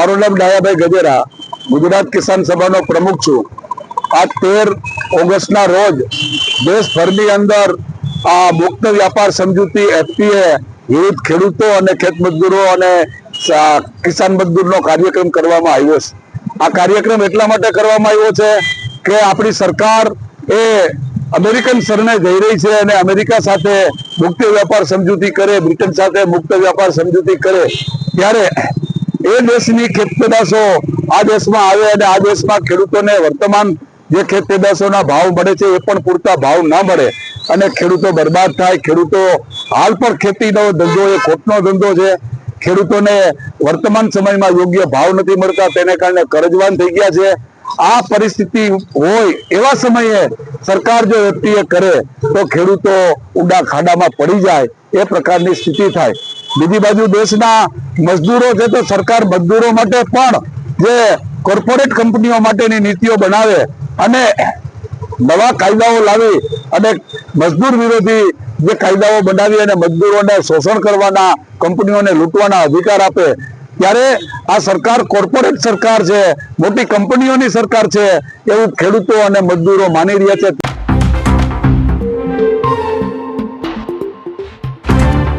મારું નામ ડાયાભાઈ ગજેરા, ગુજરાત કિસાન સભાનો પ્રમુખ છું. આ તેર ઓગસ્ટના રોજ દેશભરની અંદર આ મુક્ત વ્યાપાર સમજૂતી એફપીએ વિવિધ ખેડૂતો અને ખેત મજદૂરો અને કિસાન મજદૂરનો કાર્યક્રમ કરવામાં આવ્યો છે. આ કાર્યક્રમ એટલા માટે કરવામાં આવ્યો છે કે આપણી સરકાર એ અમેરિકન શરણે જઈ રહી છે અને અમેરિકા સાથે મુક્ત વ્યાપાર સમજૂતી કરે, બ્રિટન સાથે મુક્ત વ્યાપાર સમજૂતી કરે. ત્યારે એ દેશની ખેત પેદાશો આ દેશમાં આવે અને આ દેશમાં ખેડૂતોને વર્તમાન જે ખેત પેદાશોના ભાવ મળે છે એ પણ પૂરતા ભાવ ના મળે. અને ખેડૂતો બરબાદ થાય. ખેડૂતો હાલ પણ ખેતીનો ધંધો એ ખોટનો ધંધો છે. ખેડૂતોને વર્તમાન સમયમાં યોગ્ય ભાવ નથી મળતા. તેને કારણે કરજવાન થઈ ગયા છે. આ પરિસ્થિતિ હોય એવા સમયે સરકાર જો એફટીએ કરે તો ખેડૂતો ઊંડા ખાડામાં પડી જાય. એ પ્રકારની સ્થિતિ થાય. બીજી બાજુ દેશના મજદૂરો છે તો સરકાર મજદૂરો માટે પણ જે કોર્પોરેટ કંપનીઓ માટેની નીતિઓ બનાવે અને નવા કાયદાઓ લાવી અને મજદૂર વિરોધી જે કાયદાઓ બનાવી અને મજદૂરોને શોષણ કરવાના, કંપનીઓને લૂંટવાના અધિકાર આપે, ત્યારે આ સરકાર કોર્પોરેટ સરકાર છે, મોટી કંપનીઓની સરકાર છે, એવું ખેડૂતો અને મજદૂરો માની રહ્યા છે.